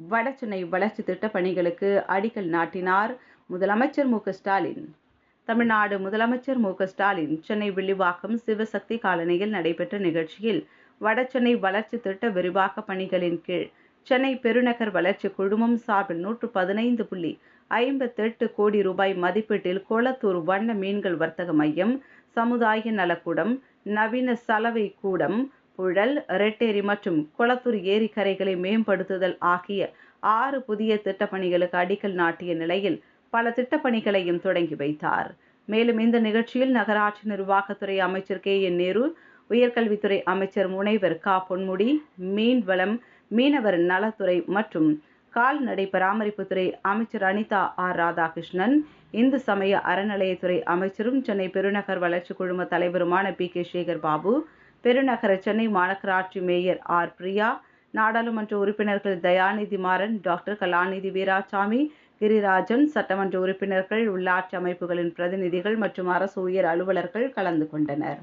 வடசென்னை வளர்ச்சி திட்டப் பணிகளுக்கு அடிக்கல் நாட்டினார் முதலமைச்சர் மு ஸ்டாலின். தமிழ்நாடு முதலமைச்சர் மு ஸ்டாலின் சென்னை வில்லிவாக்கம் சிவசக்தி காலனியில் நடைபெற்ற நிகழ்ச்சியில் வடசென்னை வளர்ச்சி திட்ட விரிவாக்க பணிகளின் கீழ் சென்னை பெருநகர் வளர்ச்சி குழுமம் சார்பில் நூற்று பதினைந்து புள்ளி ஐம்பத்தெட்டு கோடி ரூபாய் மதிப்பீட்டில் கொளத்தூர் வண்ண மீன்கள் வர்த்தக மையம் சமுதாய நலக்கூடம் நவீன சலவை கூடம் புழல் ரெட்டேரி மற்றும் கொளத்தூர் ஏரிக்கரைகளை மேம்படுத்துதல் ஆகிய ஆறு புதிய திட்டப்பணிகளுக்கு அடிக்கல் நாட்டிய நிலையில் பல திட்டப்பணிகளையும் தொடங்கி வைத்தார். மேலும் இந்த நிகழ்ச்சியில் நகராட்சி நிர்வாகத்துறை அமைச்சர் கே. என். நேரு உயர்கல்வித்துறை அமைச்சர் முனைவர் கா. பொன்முடி மீன்வளம் மீனவர் நலத்துறை மற்றும் கால்நடை பராமரிப்புத்துறை அமைச்சர் அனிதா ஆர். ராதாகிருஷ்ணன் இந்து சமய அறநிலையத்துறை அமைச்சரும் சென்னை பெருநகர் வளர்ச்சி குழும தலைவருமான பி. கே. சேகர் பாபு பெருநகர சென்னை மாநகராட்சி மேயர் ஆர். பிரியா நாடாளுமன்ற உறுப்பினர்கள் தயாநிதி மாறன் டாக்டர் கலாநிதி வீராசாமி கிரிராஜன் சட்டமன்ற உறுப்பினர்கள் உள்ளாட்சி அமைப்புகளின் பிரதிநிதிகள் மற்றும் அரசு உயர் அலுவலர்கள் கலந்து கொண்டனர்.